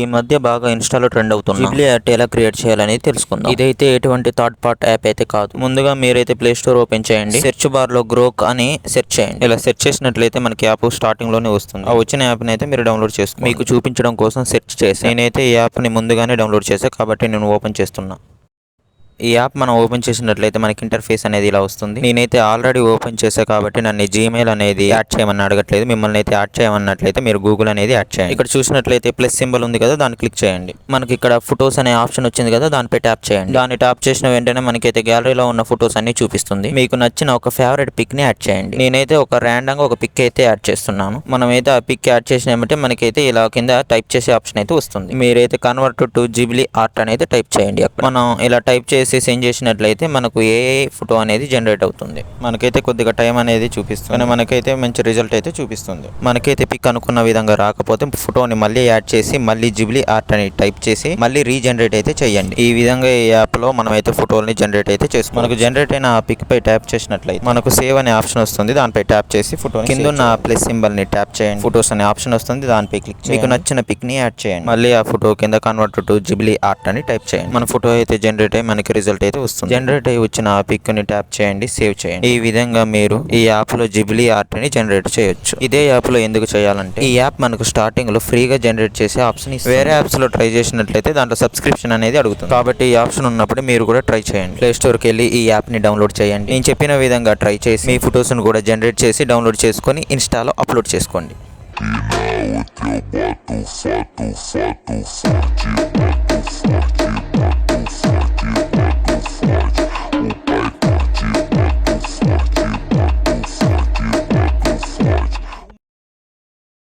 ఈ మధ్య బాగా ఇన్స్టాలో ట్రెండ్ అవుతుంది జిబ్లీ యాప్ ఎలా క్రియేట్ చేయాలని తెలుసుకుందాం. ఇదైతే ఎటువంటి థర్డ్ పార్ట్ యాప్ అయితే కాదు. ముందుగా మీరైతే ప్లే స్టోర్ ఓపెన్ చేయండి. సెర్చ్ బార్లో గ్రోక్ అని సెర్చ్ చేయండి. ఇలా సెర్చ్ చేసినట్లయితే మనకి యాప్ స్టార్టింగ్లోనే వస్తుంది. ఆ వచ్చిన యాప్ అయితే మీరు డౌన్లోడ్ చేసుకోండి. మీకు చూపించడం కోసం సెర్చ్ చేసి నేనైతే ఈ యాప్ని ముందుగానే డౌన్లోడ్ చేశాను కాబట్టి నేను ఓపెన్ చేస్తున్నా. ఈ యాప్ మనం ఓపెన్ చేసినట్లయితే మనకి ఇంటర్ఫేస్ అనేది ఇలా వస్తుంది. నేనైతే ఆల్రెడీ ఓపెన్ చేసా కాబట్టి నన్ను జీమెయిల్ అనేది యాడ్ చేయమని అడగట్లేదు. మిమ్మల్ని అయితే యాడ్ చేయమన్నట్లయితే మీరు గూగుల్ అనేది యాడ్ చేయండి. ఇక్కడ చూసినట్లయితే ప్లస్ సింబల్ ఉంది కదా దాన్ని క్లిక్ చేయండి. మనకి ఇక్కడ ఫొటోస్ అనే ఆప్షన్ వచ్చింది కదా దానిపై ట్యాప్ చేయండి. దాన్ని ట్యాప్ చేసిన వెంటనే మనకైతే గ్యాలరీలో ఉన్న ఫొటోస్ అన్ని చూపిస్తుంది. మీకు నచ్చిన ఒక ఫేవరెట్ పిక్ని యాడ్ చేయండి. నేనైతే ఒక ర్యాండమ్గా ఒక పిక్ అయితే యాడ్ చేస్తున్నాను. మనమైతే ఆ పిక్ యాడ్ చేసినామంటే మనకైతే ఇలా కింద టైప్ చేసే ఆప్షన్ అయితే వస్తుంది. మీరైతే కన్వర్ట్ టు జిబ్లీ ఆర్ట్ అనేది టైప్ చేయండి మనం ఇలా టైప్ చేసి సెండ్ చేసినట్లయితే మనకు ఏ ఫోటో అనేది జనరేట్ అవుతుంది. మనకైతే కొద్దిగా టైం అనేది చూపిస్తుంది. మనకైతే మంచి రిజల్ట్ అయితే చూపిస్తుంది. మనకైతే పిక్ అనుకున్న విధంగా రాకపోతే ఫోటోని మళ్ళీ యాడ్ చేసి మళ్ళీ జిబ్లీ ఆర్ట్ అని టైప్ చేసి మళ్ళీ రీజనరేట్ అయితే చేయండి. ఈ విధంగా ఈ యాప్లో మనం అయితే ఫోటోల్ని జనరేట్ అయితే చేసుకో మనకు జనరేట్ అయిన ఆ పిక్ పై ట్యాప్ చేసినట్లయితే మనకు సేవ్ అనే ఆప్షన్ వస్తుంది. దానిపై ట్యాప్ చేసి ఫోటో కింద ఉన్న ప్లస్ సింబల్ని ట్యాప్ చేయండి. ఫోటోస్ అనే ఆప్షన్ వస్తుంది. దానిపై క్లిక్ మీకు నచ్చిన పిక్ని యాడ్ చేయండి. మళ్ళీ ఆ ఫోటో కింద కన్వర్ట్ టు జిబ్లీ ఆర్ట్ అని టైప్ చేయండి. మన ఫోటో అయితే జనరేట్ అయ్యి మనకి రిజల్ట్ అయితే వస్తుంది. జనరేట్ అయ్యి వచ్చిన ఆ పిక్ని ట్యాప్ చేయండి సేవ్ చేయండి. ఈ విధంగా మీరు ఈ యాప్లో జిబ్లీ ఆర్ట్ని జనరేట్ చేయొచ్చు. ఇదే యాప్లో ఎందుకు చేయాలంటే ఈ యాప్ మనకు స్టార్టింగ్లో ఫ్రీగా జనరేట్ చేసే ఆప్షన్ ఇస్తుంది. వేరే యాప్స్లో ట్రై చేసినట్లయితే దాంట్లో సబ్స్క్రిప్షన్ అనేది అడుగుతుంది. కాబట్టి ఈ ఆప్షన్ ఉన్నప్పుడు మీరు కూడా ట్రై చేయండి. ప్లే స్టోర్కి వెళ్ళి ఈ యాప్ని డౌన్లోడ్ చేయండి. నేను చెప్పిన విధంగా ట్రై చేసి మీ ఫొటోస్ను కూడా జనరేట్ చేసి డౌన్లోడ్ చేసుకొని ఇన్స్టాలో అప్లోడ్ చేసుకోండి.